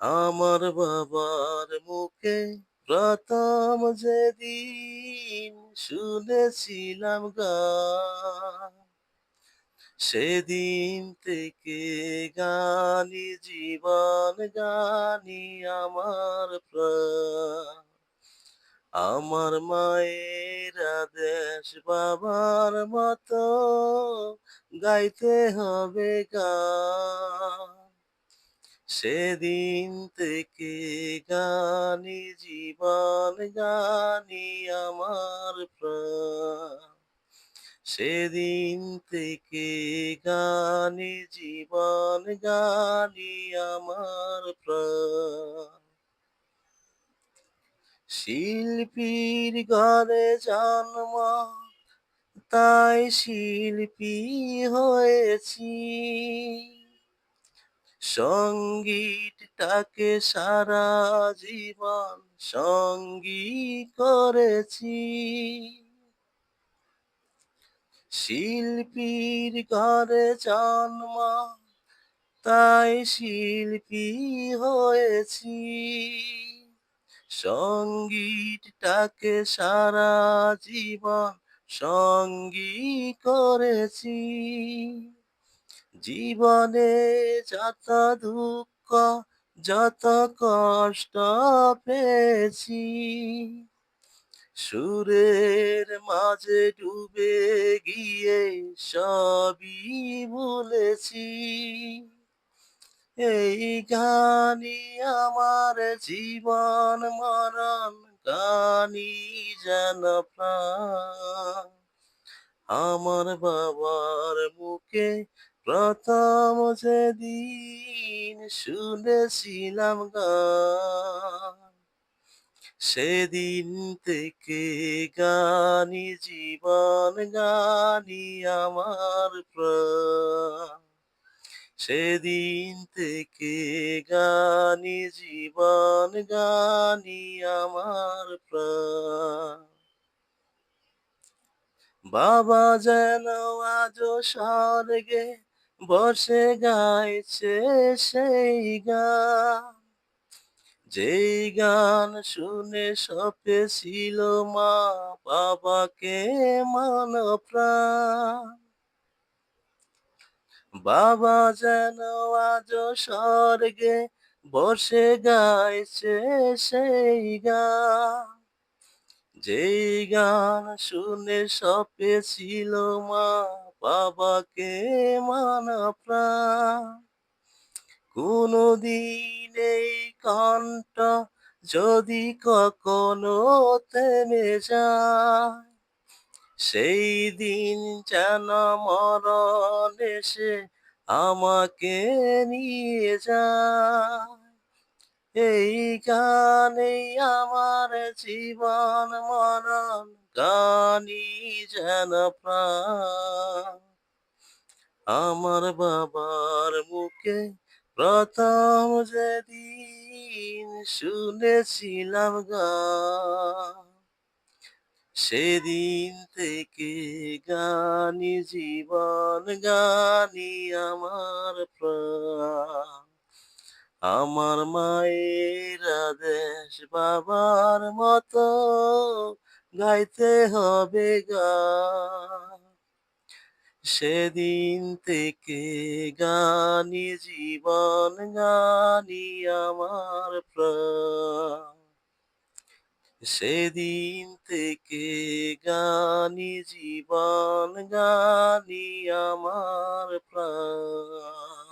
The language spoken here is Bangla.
আমার বাবার মুখে প্রথম যেদিন শুনেছিলাম গান সেদিন থেকে গানি জীবন, গানি আমার আমার মায়ের আদেশ বাবার মতো গাইতে হবে গান সেদিন থেকে গানি জীবন গানি আমার প্রাণ। সেদিন থেকে গানি জীবন গানি আমার প্রাণ। শিল্পীর ঘরে জন্ম, তাই শিল্পী হয়েছি। সঙ্গীতটাকে সারা জীবন সঙ্গী করেছি। শিল্পীর ঘরে জন্ম, তাই শিল্পী হয়েছি। সঙ্গীতটাকে সারা জীবন সঙ্গী করেছি। জীবনে যত দুঃখ, যত কষ্ট পেয়েছি, সুরের মাঝে ডুবে গিয়ে সবই ভুলেছি। এই গানই আমার জীবন মরণ গানি যেন প্রাণ। আমার বাবার মুখে প্রথম যেদিন শুনেছিলাম গান সেদিন থেকে গানি জীবন, গানি আমার প্রাণ। সেদিন থেকে গানি জীবন, গানি আমার প্রাণ। বাবা যেন আজ স্বর্গে বসে গাইছে সেই গান। যেই গান শুনে সপেছিল মা, বাবাকে মান প্রাণ। বাবা যেন আজ স্বর্গে বসে গাইছে সেই গান। যেই গান শুনে সপেছিল মা, বাবাকে মানা প্রাণ। কোনদিন এই কণ্ঠ যদি কখনো থেমে যায়, সেই দিন যেন মরণ এসে আমাকে নিয়ে যায়। এই গানেই আমার জীবন মরণ গানি যেন আমার বাবার মুখে প্রথম যেদিন শুনেছিলাম গান সেদিন থেকে গানি জীবন গানি আমার প্রাণ। আমার মায়ের আদেশ বাবার মতো গাইতে হবে গান সেদিন থেকে গানি জীবন, গানি আমার প্রাণ। সেদিন থেকে গানি জীবন, গানি আমার প্রাণ।